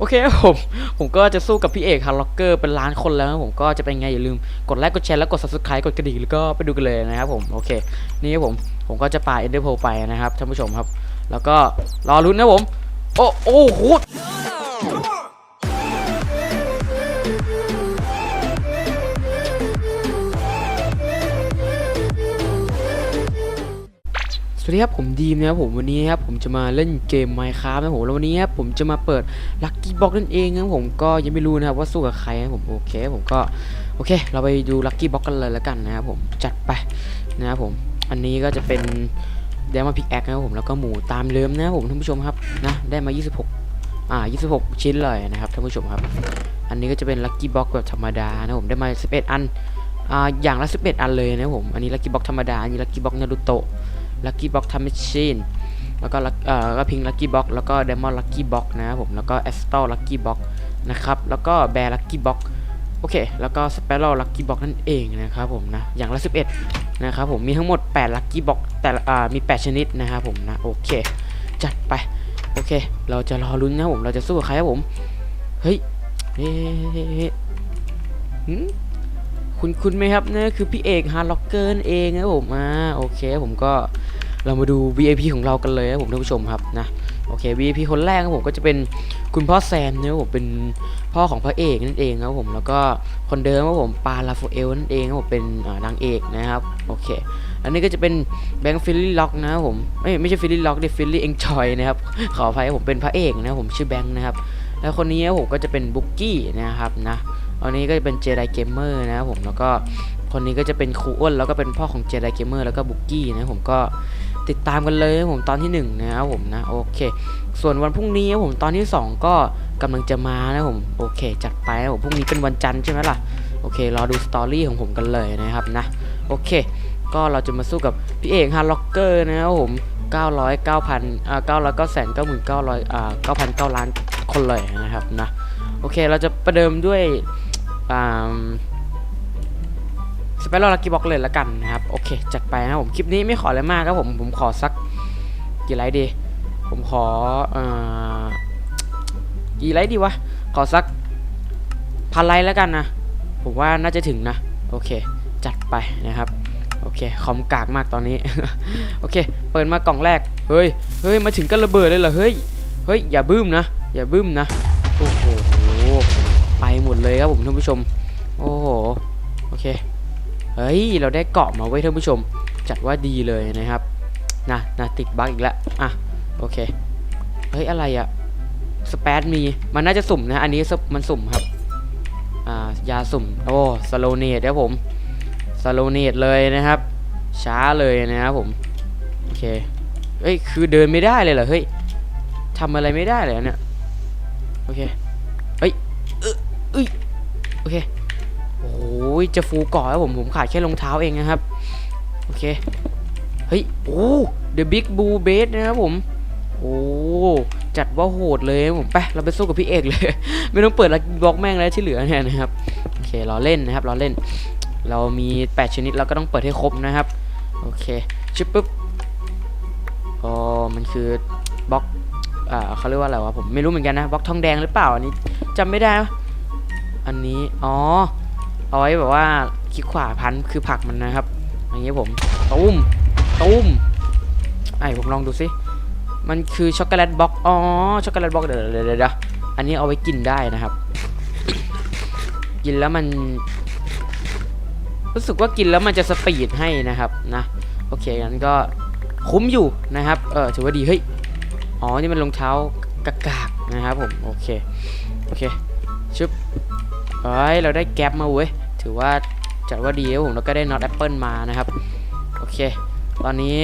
โอเคครับผมผมก็จะสู้กับพี่เอกฮาร์ล็อกเกอร์เป็นล้านคนแล้วนะผมก็จะเป็นไงอย่าลืมกดไลค์กดแชร์แล้วกด subscribe กดกระดิ่งแล้วก็ไปดูกันเลยนะครับผมโอเค นี่ครับผมผมก็จะปาเอ็นเดอร์โพไปนะครับท่านผู้ชมครับ แล้วก็รอรุ้นนะผม โอ้โอ้โห สวัสดีครับผมดีมนะครับผมวันนี้นะครับผมจะมาเล่นเกม Minecraft นะผมแล้ววันนี้ครับผมจะมาเปิด Lucky Box นั่นเองนะครับผมก็ยังไม่รู้นะครับว่าสู้กับใครนะครับผมโอเคผมก็โอเค เราไปดู Lucky Box กันเลยแล้วกันนะครับผมจัดไปนะครับผมอันนี้ก็จะเป็นได้มาพิกแอคนะครับผมแล้วก็หมูตามเดิมนะครับผมท่านผู้ชมครับนะได้มา 26อ่า26 ชิ้นเลยนะครับท่านผู้ชมครับ อันนี้ก็จะเป็น Lucky Box แบบธรรมดานะผมได้มา 11 อันอ่าอย่างละ 11 อันเลยนะครับผมอันนี้ Lucky Box ธรรมดาอันนี้ Lucky Box นารูโตะ ลัคกี้บ็อกทำแมชชีนแล้วก็กเอ่อก็พิงลัคกี้บ็อกแล้วก็เดมอนลัคกี้บ็อกนะครับผมแล้วก็แอสตอลัคกี้บ็อกนะครับแล้วก็แบร์ลัคกี้บ็อกโอเค แล้วก็สเปโร่ลัคกี้บ็อกนั่นเองนะครับผมนะอย่างละ 11 นะครับผมมีทั้งหมด 8ลัคกี้บ็อกแต่อ่ามี 8 ชนิดนะครับผมนะโอเค จัดไป โอเค เราจะรอลุ้นนะผมเราจะสู้กับใครครับผม เฮ้ยเฮ้ยหืม คุณคุณไหมครับนี่นคือพี่เอกฮาร์ล็อกเกอร์นเองนะครับผมอ่าโอเคผมก็เรามาดู VIP ของเรากันเลยนะผมท่านผู้ชมครับนะโอเค VIP คนแรกครับผมก็จะเป็นคุณพ่อแซมนะครับผมเป็นพ่อของพระเอกนั่นเองครับผมแล้วก็คนเดิมครับผมปาลาโฟเอลนั่นเองครับผมเป็นอ่านางเอกนะครับโอเคอันนี้ก็จะเป็นแบงค์ฟิลลี่ล็อกนะครับผมไม่ไม่ใช่ฟิลลี่ล็อกเดิฟิลลี่เอ็งจอยนะครับขออภัยผมเป็นพระเอกนะครับผมชื่อแบงค์นะครับแล้วคนนี้ผมก็จะเป็นบุ๊กกี้นะครับนะ อันนี้ก็จะเป็นเจไดเกมเมอร์นะครับผมแล้วก็คนนี้ก็จะเป็นครูอ้วนแล้วก็เป็นพ่อของเจไดเกมเมอร์แล้วก็บุกกี้นะผมก็ติดตามกันเลยนะผมตอนที่ 1 นะครับผมนะโอเค ส่วนวันพรุ่งนี้นะผมตอนที่ 2 ก็กำลังจะมานะผมโอเค จัดไปนะผมพรุ่งนี้เป็นวันจันทร์ใช่ไหมล่ะโอเครอดูสตอรี่ของผมกันเลยนะครับนะโอเค ก็เราจะมาสู้กับพี่เอกฮาร์ล็อกเกอร์นะครับผม900 9,000อ่า900 9 9 9 9อ่า9,009ล้านคนเลยนะครับนะโอเคเราจะประเดิมด้วย สเปรโลลักกี้บ็อกเลยละกันนะครับ โอเค จัดไปนะผมคลิปนี้ไม่ขออะไรมากครับผมผมขอสักกี่ไลค์ดี ผมขอเอ่อกี่ไลค์ดีวะ ขอสักพันไลค์แล้วกันนะ ผมว่าน่าจะถึงนะ โอเค จัดไปนะครับ โอเค คอมกากมากตอนนี้ โอเค เปิดมากล่องแรก เฮ้ย เฮ้ย มาถึงก็ระเบิดเลยเหรอ เฮ้ย เฮ้ย อย่าบึ้มนะ อย่าบึ้มนะ โอ้โห ไปหมดเลยครับผมท่านผู้ชม โอ้โห โอเค เฮ้ย เราได้เกาะมาไว้ท่านผู้ชม จัดว่าดีเลยนะครับ นะนะติดบั๊กอีกแล้ว อะ โอเค เฮ้ย อะไรอะสเปซมี มันน่าจะสุ่มนะ อันนี้มันสุ่มครับ อ่า ยาสุ่ม โอ้สโลเนตครับผม สโลเนตเลยนะครับ ช้าเลยนะครับผม โอเค เฮ้ย คือเดินไม่ได้เลยเหรอ เฮ้ยทำอะไรไม่ได้เลยเนี่ย โอเค เฮ้ยเอ้ยเอ้ย โอเคโอ้ยจะฟูก่อนแล้วผมผมขาดแค่รองเท้าเองนะครับ โอเค เฮ้ย โอ้ The Big Blue b a s นะครับผม โอ้จัดว่าโหดเลยผมไปเราไปสู้กับพี่เอกเลย ไม่ต้องเปิดบล็อกแม่งแล้วที่เหลือเนี่ยนะครับโอเครอเล่นนะครับรอเล่น เรามี 8 ชนิดเราก็ต้องเปิดให้ครบนะครับโอเคชิปปุ๊บอ๋อมันคือบล็อกอ่าเขาเรียกว่าอะไรวะผมไม่รู้เหมือนกันนะบล็อกทองแดงหรือเปล่าอันนี้จำไม่ได้ อันนี้ อ๋อ เอาไว้แบบว่าคลิกขวาพันคือผักมันนะครับ อย่างเงี้ยผมตุ้มตุ้มไอผมลองดูสิ มันคือช็อกโกแลตบล็อก อ๋อ ช็อกโกแลตบล็อกเดี๋ยวเดี๋ยวเดี๋ยวอันนี้เอาไว้กินได้นะครับ กินแล้วมัน รู้สึกว่ากินแล้วมันจะสปีดให้นะครับนะ โอเคงั้นก็คุ้มอยู่นะครับ เออถือว่าดี เฮ้ย อ๋อ นี่มันรองเท้ากากๆนะครับผม โอเค โอเค ชึบ เฮ้ยเราได้แก๊ปมาเว้ยถือว่าจัดว่าดีครับผมแล้วก็ได้น็อตแอปเปิลมานะครับโอเค ตอนนี้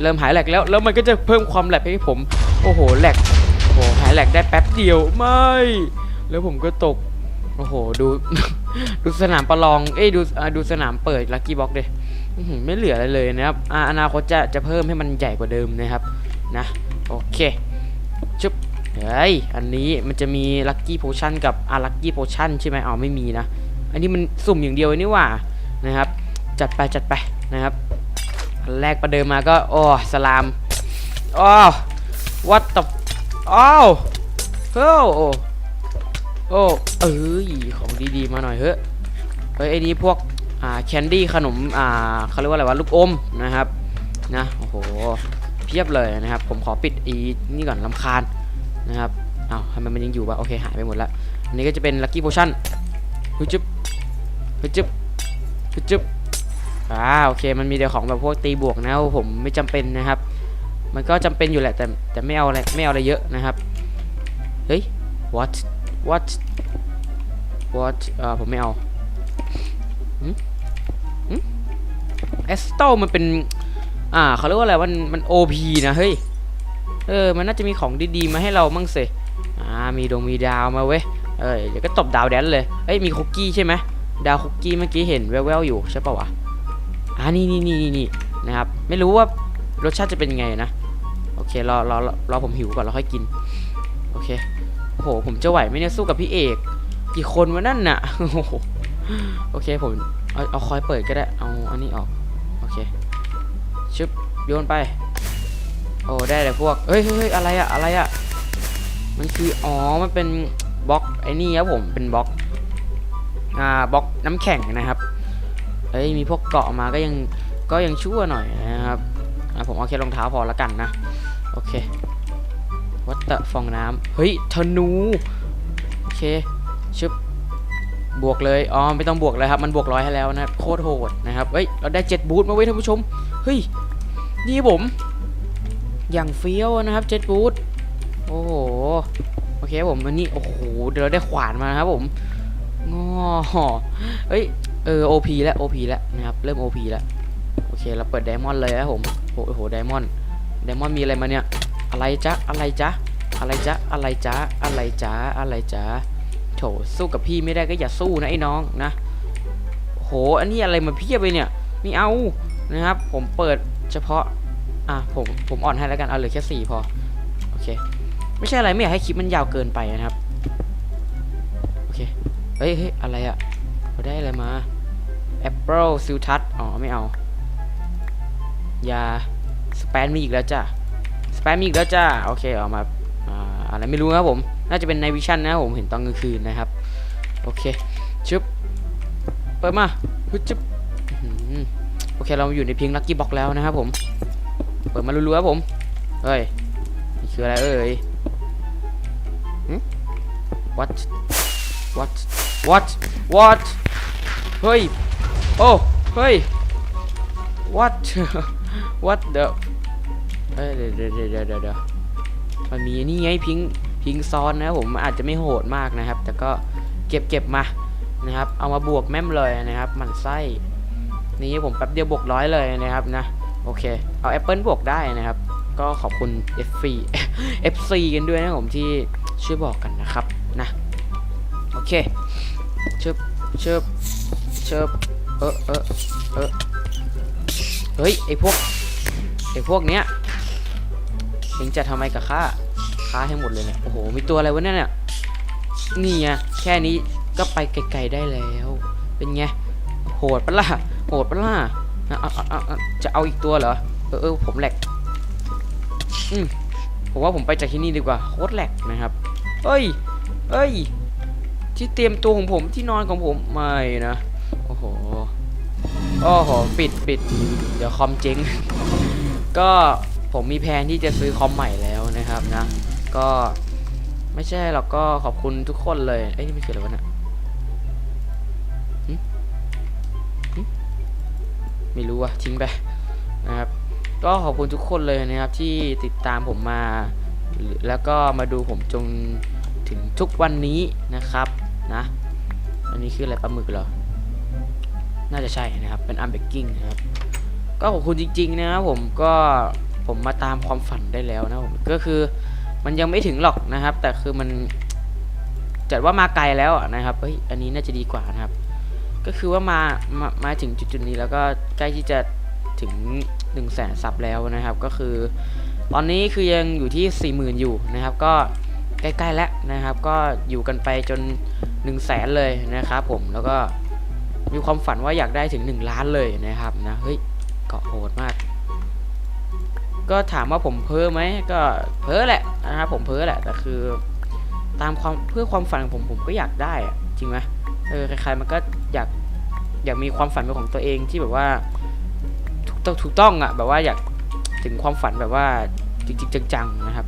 เริ่มหายแหลกแล้วแล้วมันก็จะเพิ่มความแหลกให้ผม โอ้โหแหลกโอ้โหหายแหลกได้แป๊บเดียวไม่ แล้วผมก็ตกโอ้โหดูดูสนามประลองเอ้ยดูดูสนามเปิดลักกี้บ็อกเลยไม่เหลืออะไรเลยนะครับอ่าอนาคตจะจะเพิ่มให้มันใหญ่กว่าเดิมนะครับนะโอเคชุบ เฮ้ย อันนี้มันจะมีลัคกี้โพชั่นกับอาลัคกี้โพชั่นใช่ไหมอ๋อไม่มีนะ อันนี้มันสุ่มอย่างเดียวนี่ว่านะครับ จัดไปจัดไปนะครับ อันแรกประเดิมมาก็โอ้สลามอ้ what the อ้าวเฮ้ยโอ้โอ้เอ้ยของดีๆมาหน่อยเฮ้ยเฮ้ยไอ้นี่พวกอ่าแคนดี้ขนมอ่าเขาเรียกว่าอะไรวะลูกอมนะครับนะโอ้โหเพียบเลยนะครับ ผมขอปิดอีนี่ก่อนลำคาญ นะครับเอ้าทำไมมันยังอยู่วะโอเคหายไปหมดละอันนี้ก็จะเป็นลัคกี้โพชั่นฮึจึ๊บฮึจึ๊บฮึจึ๊บอ่าโอเคมันมีแต่ของแบบพวกตีบวกนะผมไม่จำเป็นนะครับ มันก็จำเป็นอยู่แหละแต่แต่ไม่เอาอะไรไม่เอาอะไรเยอะนะครับเฮ้ย what what what อ่อผมไม่เอาเอสโตมันเป็น อ่าเขาเรียกว่าอะไรมันมัน OP นะเฮ้ย เออ มันน่าจะมีของดีๆ มาให้เรามั่งสิอ่า มีดวงมีดาวมาเว้ย เอ้ยเดี๋ยวก็ตบดาวแดนเลย เอ้ย มีคุกกี้ใช่ไหม ดาวคุกกี้เมื่อกี้เห็นแววๆอยู่ใช่ปะวะ อ่านี่นี่นี่นี่นี่นะครับ ไม่รู้ว่ารสชาติจะเป็นยังไงนะ โอเค รอรอรอผมหิวก่อนแล้วค่อยกิน โอเค โอ้โห ผมจะไหวไหมเนี่ยสู้กับพี่เอก กี่คนวะนั่นน่ะ โอ้โห โอเคผมเอาเอาคอยเปิดก็ได้ เอาอันนี้ออก โอเค ชึบโยนไป โอ้ได้เลยพวกเฮ้ยเฮ้ยเฮ้ยอะไรอะอะไรอะมันคืออ๋อมันเป็นบล็อกไอ้นี่ครับผมเป็นบล็อกอ่าบล็อกน้ำแข็งนะครับเอ้ยมีพวกเกาะมาก็ยังก็ยังชั่วหน่อยนะครับอะผมเอาแค่รองเท้าพอละกันนะโอเควัดตะฟองน้ำเฮ้ยธนูโอเคชึบบวกเลยอ๋อไม่ต้องบวกเลยครับมันบวกร้อยให้แล้วนะโคตรโหดนะครับเฮ้ยเราได้เจ็ดบูทมาไว้ท่านผู้ชมเฮ้ยนี่ผม อย่างเฟี้ยวนะครับเจ็ดบูทโอ้โหโอเคผมอันนี้โอ้โหเดี๋ยวเราได้ขวานมานะครับผมงอเฮ้ยเออ OP แล้ว OP แล้วนะครับเริ่ม OP แล้วโอเคเราเปิดไดมอนด์เลยนะครับผมโอ้โหไดมอนด์ไดมอนด์มีอะไรมาเนี่ยอะไรจ๊ะอะไรจ๊ะอะไรจ๊ะอะไรจ๊ะอะไรจ๊ะอะไรจ๊ะโถสู้กับพี่ไม่ได้ก็อย่าสู้นะไอ้น้องนะโหอันนี้อะไรมาเพียบเลยเนี่ยไม่เอานะครับ ผมเปิดเฉพาะ อะผมผมอ่อนให้แล้วกันเอาเหลือแค่สี่พอโอเค ไม่ใช่อะไรไม่อยากให้คลิปมันยาวเกินไปนะครับโอเคเฮ้ยเฮ้ยอะไรอะเราได้อะไรมา Apple ซิลทัสอ๋อไม่เอายาสแปนมีอีกแล้วจ้ะสแปนมีอีกแล้วจ้าโอเคเอามาอ่าอะไรไม่รู้ครับผม น่าจะเป็นในวิชั่นนะผมเห็นตอนกลางคืนนะครับ โอเคชึบเปิดมาฮึดชึบโอเคเราอยู่ในเพียงลัคกี้บ็อกแล้วนะครับผม เปิดมารัวๆครับผมเฮ้ยนี่คืออะไรเอ่ยหึ what what what what เฮ้ย โอ้ เฮ้ย what what the เอ้ยเดี๋ยวเดี๋ยวเดี๋ยวเดี๋ยวเดี๋ยวมันมีนี่ไงพิงพิงซ้อนนะครับผมอาจจะไม่โหดมากนะครับ แต่ก็เก็บเก็บมานะครับ เอามาบวกแม่มเลยนะครับหมันไส้ นี่ผมแป๊บเดียวบวกร้อยเลยนะครับนะ โอเค เอาแอปเปิลบวกได้นะครับ ก็ขอบคุณ F4 FC กันด้วยนะผมที่ช่วยบอกกันนะครับนะโอเคเชิบเชิบเชิบเออเออเออเฮ้ยไอพวกไอพวกเนี้ยเองจะทำไมกับข้าข้าให้หมดเลยเนี่ยโอ้โหมีตัวอะไรวะเนี่ยเนี่ยนี่ไงแค่นี้ก็ไปไกลๆได้แล้ว เป็นไงโหดปะล่ะโหดปะล่ะ จะเอาอีกตัวเหรอ เออเออผมแหลกอืมผมว่าผมไปจากที่นี่ดีกว่าโคตรแหลกนะครับ เอ้ย เอ้ย ที่เตรียมตัวของผมที่นอนของผมไม่นะ โอ้โห โอ้โห ปิดปิด เดี๋ยวคอมเจ๊ง ก็ผมมีแผนที่จะซื้อคอมใหม่แล้วนะครับนะ ก็ไม่ใช่หรอกก็ขอบคุณทุกคนเลย เอ้ยนี่ไม่คืออะไรวะเนี่ย ไม่รู้อะทิ้งไปนะครับก็ขอบคุณทุกคนเลยนะครับที่ติดตามผมมา แล้วก็มาดูผมจนถึงทุกวันนี้นะครับนะอันนี้คืออะไรปลาหมึกเหรอ น่าจะใช่นะครับ เป็นอัมเบกกิ้งนะครับ ก็ขอบคุณจริง ๆ นะครับผมก็ผมมาตามความฝันได้แล้วนะผมก็คือมันยังไม่ถึงหรอกนะครับ แต่คือมันจัดว่ามาไกลแล้วนะครับเฮ้ยอันนี้น่าจะดีกว่านะครับ ก็คือว่ามามามาถึงจุดๆนี้แล้วก็ใกล้ที่จะถึง1 0 0 0 0แสนซับแล้วนะครับ ก็คือ ตอนนี้คือยังอยู่ที่ 40,000 อยู่นะครับ ก็ใกล้ๆแล้วนะครับ ก็อยู่กันไปจน1 0 0 0 0แสนเลยนะครับผมแล้วก็มีความฝันว่าอยากได้ถึง 1 ล้านเลยนะครับนะเฮ้ยเกาะโหดมาก ก็ถามว่าผมเพ้อไหมก็เพ้อแหละนะครับผมเพ้อแหละแต่คือ ตามความเพื่อความฝันของผมผมก็อยากได้อะจริงไหมเออใครๆมันก็ อยากอยากมีความฝันเป็นของตัวเองที่แบบว่าถูกต้องถูกต้องอะแบบว่าอยากถึงความฝันแบบว่าจริงๆจังๆนะครับ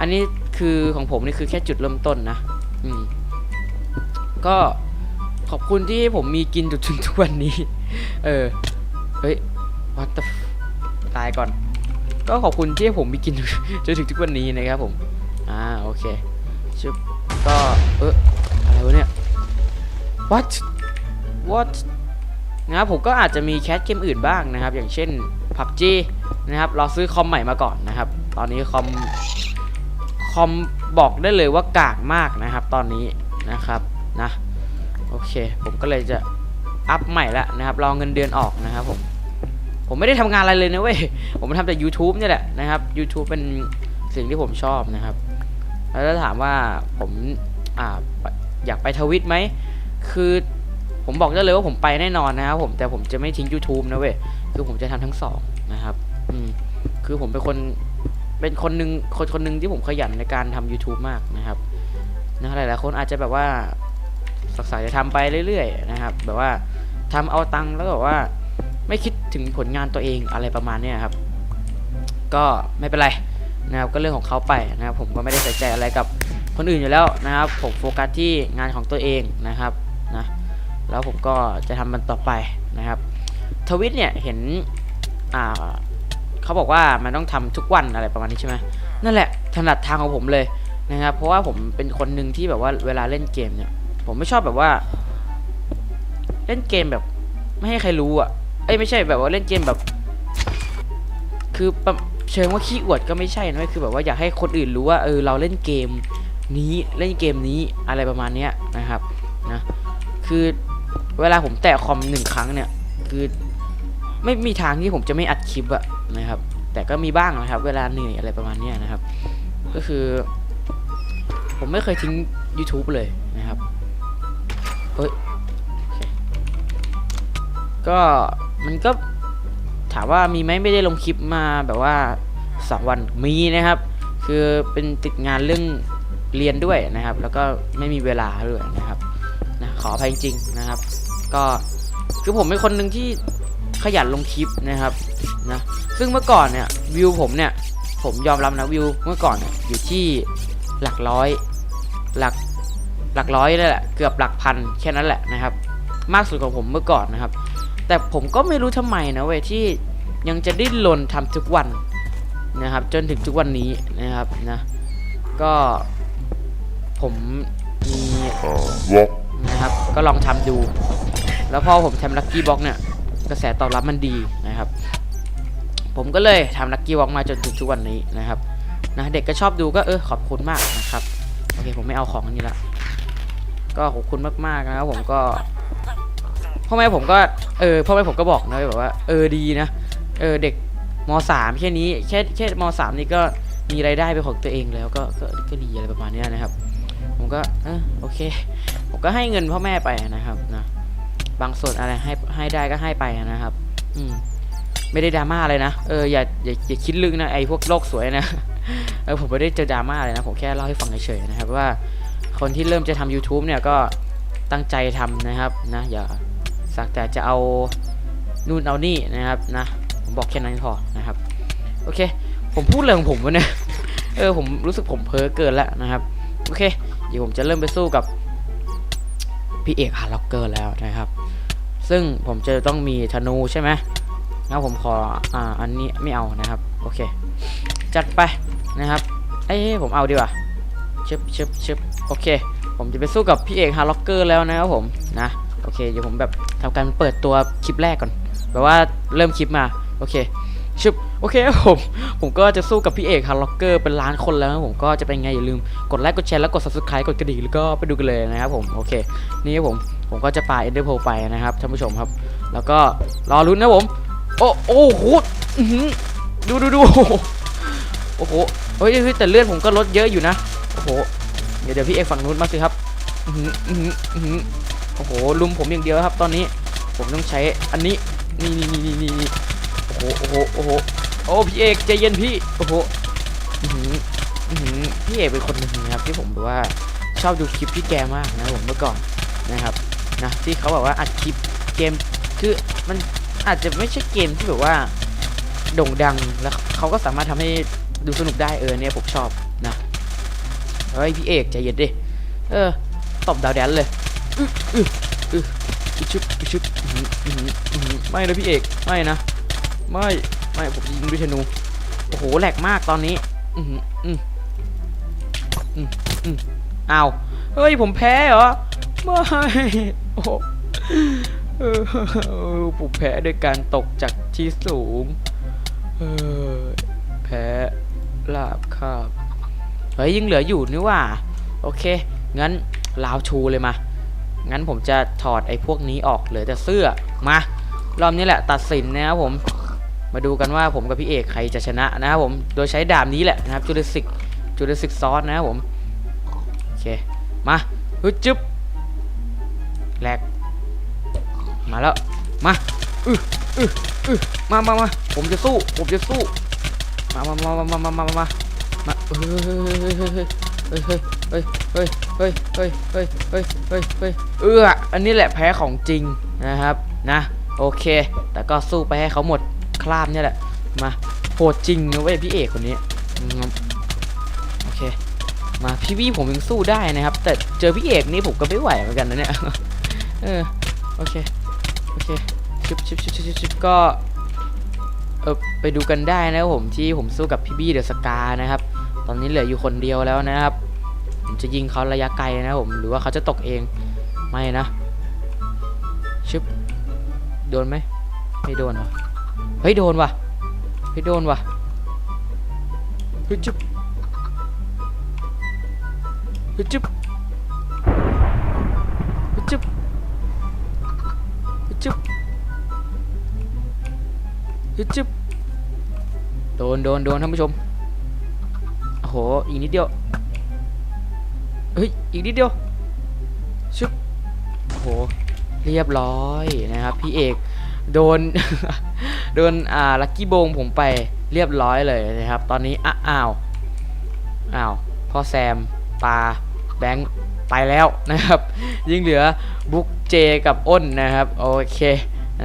อันนี้คือของผมนี่คือแค่จุดเริ่มต้นนะอืมก็ขอบคุณที่ผมมีกินจนถึงทุกวันนี้ เออเฮ้ย what the f- ตายก่อน ก็ขอบคุณที่ผมมีกินจนถึงทุกวันนี้นะครับผมอ่าโอเคชึบก็เอออะไรวะเนี่ย what what นะครับผมก็อาจจะมีแคสเกมอื่นบ้างนะครับ อย่างเช่น PUBG นะครับเราซื้อคอมใหม่มาก่อนนะครับ ตอนนี้คอมคอมบอกได้เลยว่ากากมากนะครับ ตอนนี้นะครับนะโอเค ผมก็เลยจะอัพใหม่แล้วนะครับรอเงินเดือนออกนะครับผมผมไม่ได้ทำงานอะไรเลยนะเว้ยผมทำแต่ YouTube เนี่ยแหละนะครับ YouTube เป็นสิ่งที่ผมชอบนะครับ แล้วถ้าถามว่าผมอาอยากไปทวิตไหมคือ ผมบอกได้เลยว่าผมไปแน่นอนนะครับผมแต่ผมจะไม่ทิ้ง YouTube นะเว้ยคือผมจะทำทั้งสองนะครับอืมคือผมเป็นคนเป็นคนหนึ่งคนคนหนึ่งที่ผมขยันในการทำ YouTube มากนะครับนะหลายๆคนอาจจะแบบว่าสักสาจะทำไปเรื่อยๆนะครับ แบบว่าทำเอาตังค์แล้วแบบว่า ไม่คิดถึงผลงานตัวเองอะไรประมาณนี้ครับ ก็ไม่เป็นไรนะครับก็เรื่องของเขาไปนะครับ ผมก็ไม่ได้ใส่ใจอะไรกับคนอื่นอยู่แล้วนะครับ ผมโฟกัสที่งานของตัวเองนะครับ แล้วผมก็จะทำมันต่อไปนะครับ ทวิตเนี่ยเห็นอ่าเขาบอกว่ามันต้องทำทุกวันอะไรประมาณนี้ใช่ไหมนั่นแหละถนัดทางของผมเลยนะครับเพราะว่าผมเป็นคนหนึ่งที่แบบว่าเวลาเล่นเกมเนี่ย ผมไม่ชอบแบบว่า เล่นเกมแบบ ไม่ให้ใครรู้อะเอ้ยไม่ใช่แบบว่าเล่นเกมแบบ คือเชิงว่าขี้อวดก็ไม่ใช่นะคือแบบว่าอยากให้คนอื่นรู้ว่าเออเราเล่นเกมนี้เล่นเกมนี้อะไรประมาณเนี้ยนะครับนะคือ เวลาผมแตะคอมหนึ่งครั้งเนี่ย คือไม่มีทางที่ผมจะไม่อัดคลิปอะนะครับ แต่ก็มีบ้างนะครับ เวลาเหนื่อยอะไรประมาณนี้นะครับ ก็คือ ผมไม่เคยทิ้ง YouTube เลยนะครับเฮ้ยก็มันก็ถามว่ามีไหมไม่ได้ลงคลิปมาแบบว่าสองวันมีนะครับ คือเป็นติดงานเรื่องเรียนด้วยนะครับ แล้วก็ไม่มีเวลาด้วยนะครับ ขออภัยจริงๆนะครับ ก็คือผมเป็นคนหนึ่งที่ขยันลงคลิปนะครับนะซึ่งเมื่อก่อนเนี่ยวิวผมเนี่ยผมยอมรับนะวิวเมื่อก่อนเนี่ยอยู่ที่หลักร้อยหลักหลักร้อยเลยแหละเกือบหลักพันแค่นั้นแหละนะครับ มากสุดของผมเมื่อก่อนนะครับ แต่ผมก็ไม่รู้ทำไมนะเว้ยที่ยังจะดิ้นรนทำทุกวันนะครับ จนถึงทุกวันนี้นะครับนะก็ผมมี นะครับ ก็ลองทำดู แล้วพอผมทำลั c กี้บ็อกเนี่ย กระแสตอบรับมันดีนะครับ ผมก็เลยทำลั c กี้บ็อกมาจนถึงทุกวันนี้นะครับนะเด็กก็ชอบดูก็เออขอบคุณมากนะครับโอเคผมไม่เอาของอันนี้ละก็ขอบคุณมากๆนะครับผมก็พ่อแม่ผมก็เออพ่อแม่ผมก็บอกนะแบบว่าเออดีนะเออเด็กมสามแค่นี้แค่แค่มสามนี่ก็มีรายได้เป็นของตัวเองแล้วก็ก็ก็ดีอะไรประมาณนี้นะครับ ก็เออโอเค ผมก็ให้เงินพ่อแม่ไปนะครับนะบางส่วนอะไรให้ให้ได้ก็ให้ไปนะครับ อืมไม่ได้ดราม่าอะไรนะเอออย่าอย่าอย่าคิดลึกนะไอ้พวกโลกสวยนะเออผมไม่ได้เจอดราม่าเลยนะผมแค่เล่าให้ฟังเฉยๆนะครับว่าคนที่เริ่มจะทำ YouTube เนี่ยก็ตั้งใจทำนะครับนะอย่าสักแต่จะเอานู่นเอานี่นะครับนะผมบอกแค่นั้นพอนะครับ โอเค ผมพูดเรื่องผมวะเนี่ยเออผมรู้สึกผมเพ้อเกินแล้วนะครับ โอเค ดี๋ยวผมจะเริ่มไปสู้กับพี่เอกฮาร์ล็อกเกอร์แล้วนะครับ ซึ่งผมจะต้องมีธนูใช่ไหมงั้นผมขออ่าอันนี้ไม่เอานะครับ โอเค จัดไปนะครับเอ้ผมเอาดีกว่าชึบชึบชึบโอเค ผมจะไปสู้กับพี่เอกฮาร์ล็อกเกอร์แล้วนะครับผมนะโอเคเดี๋ยวผมแบบทำการเปิดตัวคลิปแรกก่อนแบบว่าเริ่มคลิปมา โอเคชึบ โอเคครับผมผมก็จะสู้กับพี่เอกฮาร์ล็อกเกอร์เป็นล้านคนแล้วนะผมก็จะเป็นไงอย่าลืมกดไลค์กดแชร์แล้วกด subscribe กดกระดิ่งแล้วก็ไปดูกันเลยนะครับผมโอเคนี่ครับผมผมก็จะปาเอ็นเดอร์โพไปนะครับท่านผู้ชมครับ แล้วก็รอลุ้นนะผม โอ้โอ้โหดูดูดูโอ้โหเฮ้ยแต่เลือดผมก็ลดเยอะอยู่นะโอ้โหเดี๋ยวเดี๋ยวพี่เอกฝั่งนู้นมาสิครับโอ้โหลุมผมอย่างเดียวครับ ตอนนี้ ผมต้องใช้อันนี้นี่นี่นี่นี่นี่โอ้โหโอ้โหโอ้โห โอ้พี่เอกใจเย็นพี่โอ้โหพี่เอกเป็นคนหนึ่งนะครับที่ผมแบบว่าชอบดูคลิปพี่แกมากนะผมเมื่อก่อนนะครับนะที่เขาบอกว่าอัดคลิปเกมคือมันอาจจะไม่ใช่เกมที่แบบว่าโด่งดังแล้วเขาก็สามารถทำให้ดูสนุกได้เออเนี่ยผมชอบนะเฮ้ยพี่เอกใจเย็นดิเออตบดาวแดนเลยอึ๊ะอึ๊ะอึ๊ะอิชึบอิชึบอื้ออืออือไม่นะพี่เอกไม่นะไม่ ไม่ผมยิงด้วยธนูโอ้โหแหลกมากตอนนี้ อือหืออืมอืมอืมอ้าวเฮ้ยผมแพ้เหรอไม่โอ้โหเออเออผมแพ้ด้วยการตกจากที่สูงเออแพ้ลาบคาบเฮ้ยยังเหลืออยู่นี่ว่า โอเค งั้นลาวชูเลยมา งั้นผมจะถอดไอ้พวกนี้ออกเหลือแต่เสื้อ มารอบนี้แหละตัดสินนะครับผม มาดูกันว่าผมกับพี่เอกใครจะชนะนะครับผม โดยใช้ดาบนี้แหละนะครับจูเลสิกจูเลสิกซอสนะครับผมโอเค มาฮึจึ๊บแหลกมาแล้ว มาอืออืออือมามามาผมจะสู้ ผมจะสู้ มามามามามามามามามาเฮ้ยเฮ้ยเฮ้ยเฮ้ยเฮ้ยเฮ้ยเฮ้ยเฮ้ยเฮ้ยเฮ้ยเฮ้ยเอออันนี้แหละแพ้ของจริงนะครับนะ โอเค แต่ก็สู้ไปให้เขาหมด คราบเนี่ยแหละ มาโหดจริงนะเว้ยพี่เอกคนนี้โอเค มาพี่วี่ผมยังสู้ได้นะครับ แต่เจอพี่เอกนี่ผมก็ไม่ไหวเหมือนกันนะเนี่ย เออ โอเค โอเคชิบชิบชิบชิบชิบก็ เออไปดูกันได้นะผมที่ผมสู้กับพี่บี้เดอะสกานะครับ ตอนนี้เหลืออยู่คนเดียวแล้วนะครับผมจะยิงเขาระยะไกลนะผม หรือว่าเขาจะตกเอง ไม่นะ ชึบ โดนไหม ไม่โดนวะ เฮ้ยโดนว่ะเฮ้ยโดนว่ะเฮ้ยจึ๊บเฮ้ยจึ๊บเฮ้ยจึ๊บเฮ้ยจึ๊บเฮ้ยจึ๊บโดนโดนโดนท่านผู้ชมโอ้โหอีกนิดเดียวเฮ้ยอีกนิดเดียวชึบโอ้โหเรียบร้อยนะครับพี่เอกโดน โดนอ่าลักกี้โบงผมไปเรียบร้อยเลยนะครับ ตอนนี้อ้าวอ้าวพ่อแซมปาแบงค์ไปแล้วนะครับ ยิ่งเหลือบุ๊กเจกับอ้นนะครับ โอเค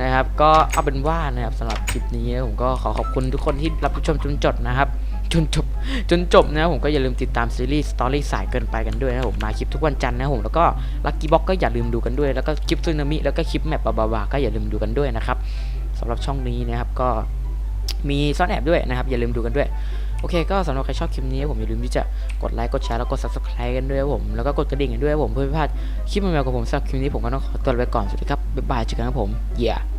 นะครับ ก็เอาเป็นว่านะครับสำหรับคลิปนี้ผมก็ขอขอบคุณทุกคนที่รับชมจนจบนะครับจนจบจนจบนะผมก็อย่าลืมติดตามซีรีส์สตอรี่สายเกินไปกันด้วยนะผมมาคลิปทุกวันจันทร์นะผมแล้วก็ลักกี้บ็อกก็อย่าลืมดูกันด้วยแล้วก็คลิปซึนามิแล้วก็คลิปแมปบาบาก็อย่าลืมดูกันด้วยนะครับ สำหรับช่องนี้นะครับก็มีซ่อนแอบด้วยนะครับ อย่าลืมดูกันด้วย โอเค ก็สำหรับใครชอบคลิปนี้ผมอย่าลืมที่จะกดไลค์กดแชร์แล้วกด subscribe กันด้วยผมแล้วก็กดกระดิ่งกันด้วยผมเพื่อไม่พลาดคลิปใหม่ๆของผมสำหรับคลิปนี้ผมก็ต้องขอตัวไปก่อนสวัสดีครับบ๊ายบายเจอกันครับผม yeah